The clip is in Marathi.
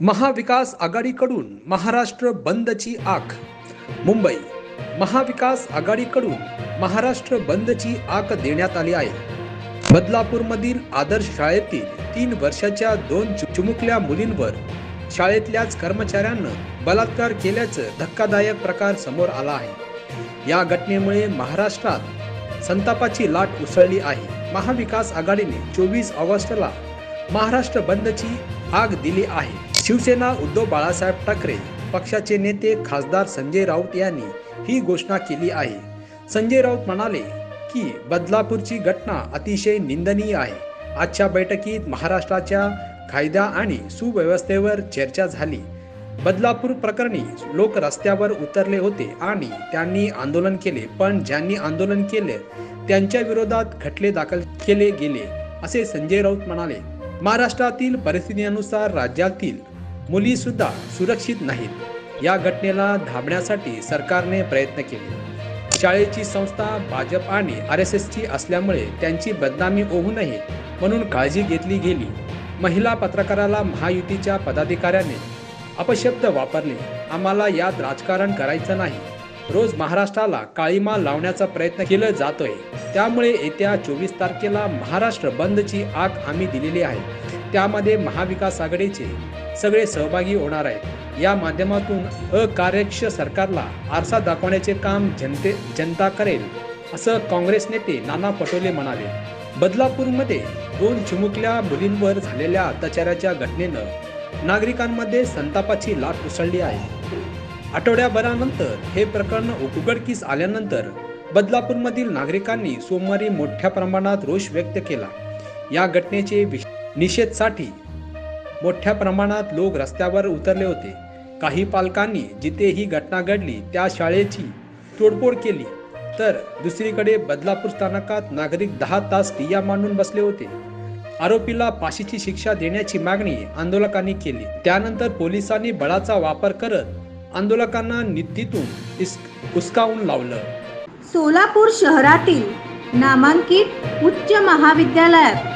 महाविकास आघाडीकडून महाराष्ट्र बंदची आख. मुंबई महाविकास आघाडीकडून महाराष्ट्र बंदची आख देण्यात आली आहे. बदलापूरमधील आदर्श शाळेतील तीन वर्षाच्या दोन चु- मुलींवर शाळेतल्याच कर्मचाऱ्यांनं बलात्कार केल्याचं धक्कादायक प्रकार समोर आला आहे. या घटनेमुळे महाराष्ट्रात संतापाची लाट उसळली आहे. महाविकास आघाडीने चोवीस ऑगस्टला महाराष्ट्र बंदची आग दिली आहे. शिवसेना उद्धव बाळासाहेब ठाकरे पक्षाचे नेते खासदार संजय राऊत यांनी ही घोषणा केली आहे. संजय राऊत म्हणाले की बदलापूरची घटना अतिशय निंदनीय आहे. आजच्या बैठकीत महाराष्ट्राच्या कायदा आणि सुव्यवस्थेवर चर्चा झाली. बदलापूर प्रकरणी लोक रस्त्यावर उतरले होते आणि त्यांनी आंदोलन केले पण ज्यांनी आंदोलन केले त्यांच्या विरोधात खटले दाखल केले गेले असे संजय राऊत म्हणाले. महाराष्ट्रातील परिस्थितीनुसार राज्यातील मुली सुद्धा सुरक्षित नाहीत. या घटनेला धाबण्यासाठी सरकारने प्रयत्न केले. शाळेची संस्था भाजप आणि आर एस एसची असल्यामुळे त्यांची बदनामी होऊ नये म्हणून काळजी घेतली गेली. महिला पत्रकाराला महायुतीच्या पदाधिकाऱ्याने अपशब्द वापरले. आम्हाला यात राजकारण करायचं नाही. रोज महाराष्ट्राला काळीमा लावण्याचा प्रयत्न केला जातोय. त्यामुळे येत्या चोवीस तारखेला महाराष्ट्र बंदची आग आम्ही दिलेली आहे. त्यामध्ये महाविकास आघाडीचे सगळे सहभागी होणार आहेत. या माध्यमातून अकार्यक्ष सरकारला आरसा दाखवण्याचे काम जनते जनता करेल असं काँग्रेस नेते नाना पटोले म्हणाले. बदलापूरमध्ये दोन चिमुकल्या मुलींवर झालेल्या अत्याचाराच्या घटनेनं नागरिकांमध्ये संतापाची लाट उसळली आहे. आठवड्याभरानंतर हे प्रकरण उघडकीस आल्यानंतर बदलापूरमधील नागरिकांनी सोमवारी मोठ्या प्रमाणात रोष व्यक्त केला. या घटनेचे विश- निषेधसाठी मोठ्या प्रमाणात लोक रस्त्यावर उतरले होते. काही पालकांनी जिथे ही घटना घडली त्या शाळेची तोडफोड केली. तर दुसरीकडे बदलापूर स्थानकात नागरिक दहा तास टिया मांडून बसले होते. आरोपीला फाशीची शिक्षा देण्याची मागणी आंदोलकांनी केली. त्यानंतर पोलिसांनी बळाचा वापर करत आंदोलकांना निधीतून इस हुसकावून लावलं. सोलापूर शहरातील नामांकित उच्च महाविद्यालयात